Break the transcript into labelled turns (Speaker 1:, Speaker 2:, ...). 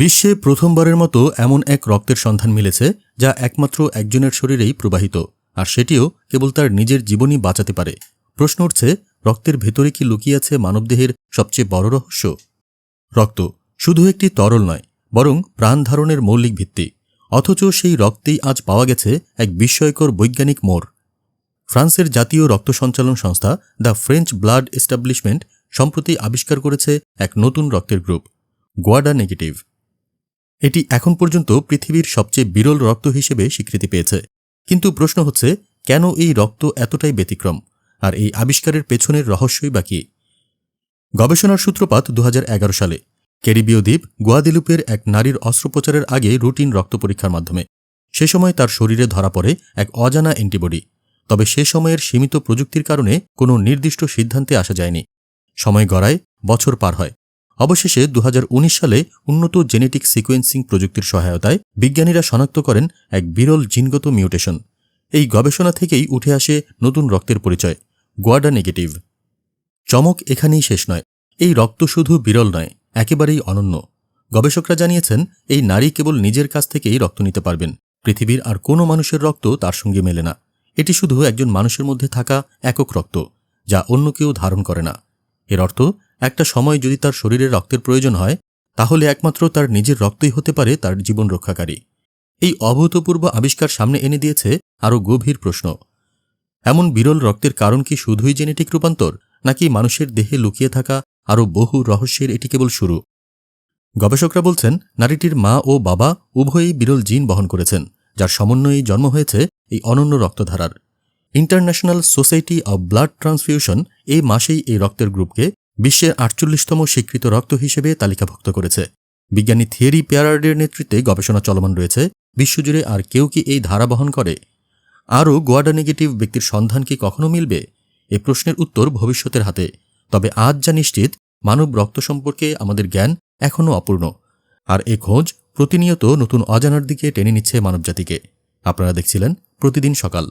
Speaker 1: বিশ্বে প্রথমবারের মতো এমন এক রক্তের সন্ধান মিলেছে, যা একমাত্র একজনের শরীরেই প্রবাহিত, আর সেটিও কেবল তার নিজের জীবনই বাঁচাতে পারে। প্রশ্ন উঠছে, রক্তের ভেতরে কি লুকিয়ে আছে মানবদেহের সবচেয়ে বড় রহস্য? রক্ত শুধু একটি তরল নয়, বরং প্রাণ ধারণের মৌলিক ভিত্তি। অথচ সেই রক্তেই আজ পাওয়া গেছে এক বিস্ময়কর বৈজ্ঞানিক মোড়। ফ্রান্সের জাতীয় রক্ত সঞ্চালন সংস্থা, দ্য ফ্রেঞ্চ ব্লাড এস্টাবলিশমেন্ট, সম্প্রতি আবিষ্কার করেছে এক নতুন রক্তের গ্রুপ, গোয়াডা নেগেটিভ। এটি এখন পর্যন্ত পৃথিবীর সবচেয়ে বিরল রক্ত হিসেবে স্বীকৃতি পেয়েছে। কিন্তু প্রশ্ন হচ্ছে, কেন এই রক্ত এতটাই ব্যতিক্রম? আর এই আবিষ্কারের পেছনের রহস্যই বা গবেষণার সূত্রপাত দু হাজার এগারো সালে। ক্যারিবীয় দ্বীপ গোয়াদিলুপের এক নারীর অস্ত্রোপচারের আগে রুটিন রক্ত পরীক্ষার মাধ্যমে। সে সময় তার শরীরে ধরা পড়ে এক অজানা অ্যান্টিবডি। তবে সে সময়ের সীমিত প্রযুক্তির কারণে কোনো নির্দিষ্ট সিদ্ধান্তে আসা যায়নি। সময় গড়ায় বছর পার হয়। অবশেষে দু হাজার উনিশ সালে উন্নত জেনেটিক সিকোয়েন্সিং প্রযুক্তির সহায়তায় বিজ্ঞানীরা শনাক্ত করেন এক বিরল জিনগত মিউটেশন। এই গবেষণা থেকেই উঠে আসে নতুন রক্তের পরিচয়, গোয়াডা নেগেটিভ। চমক এখানেই শেষ নয়, এই রক্ত শুধু বিরল নয়, একেবারেই অনন্য। গবেষকরা জানিয়েছেন, এই নারী কেবল নিজের কাছ থেকেই রক্ত নিতে পারবেন, পৃথিবীর আর কোনো মানুষের রক্ত তার সঙ্গে মেলে না। এটি শুধু একজন মানুষের মধ্যে থাকা একক রক্ত, যা অন্য কেউ ধারণ করে না। এর অর্থ একটা সময় যদি তার শরীরে রক্তের প্রয়োজন হয়, তাহলে একমাত্র তার নিজের রক্তই হতে পারে তার জীবন রক্ষাকারী। এই অভূতপূর্ব আবিষ্কার সামনে এনে দিয়েছে আরও গভীর প্রশ্ন। এমন বিরল রক্তের কারণ কি শুধুই জেনেটিক রূপান্তর, নাকি মানুষের দেহে লুকিয়ে থাকা আরও বহু রহস্যের এটি কেবল শুরু? গবেষকরা বলছেন, নারীটির মা ও বাবা উভয়ই বিরল জিন বহন করেছেন, যার সমন্বয়েই জন্ম হয়েছে এই অনন্য রক্তধারার। International Society of Blood Transfusion এই মাসেই এই রক্তের গ্রুপকে বিশ্বের আটচল্লিশতম স্বীকৃত রক্ত হিসেবে তালিকাভুক্ত করেছে। বিজ্ঞানী থিয়েরি পেয়ারার্ডের নেতৃত্বে গবেষণা চলমান রয়েছে। বিশ্বজুড়ে আর কেউ কি এই ধারা বহন করে? আরও গোয়াডা নেগেটিভ ব্যক্তির সন্ধান কি কখনো মিলবে? এ প্রশ্নের উত্তর ভবিষ্যতের হাতে। তবে আজ যা নিশ্চিত, মানব রক্ত সম্পর্কে আমাদের জ্ঞান এখনও অপূর্ণ। আর এ খোঁজ প্রতিনিয়ত নতুন অজানার দিকে টেনে নিচ্ছে মানবজাতিকে। আপনারা দেখছিলেন প্রতিদিন সকাল।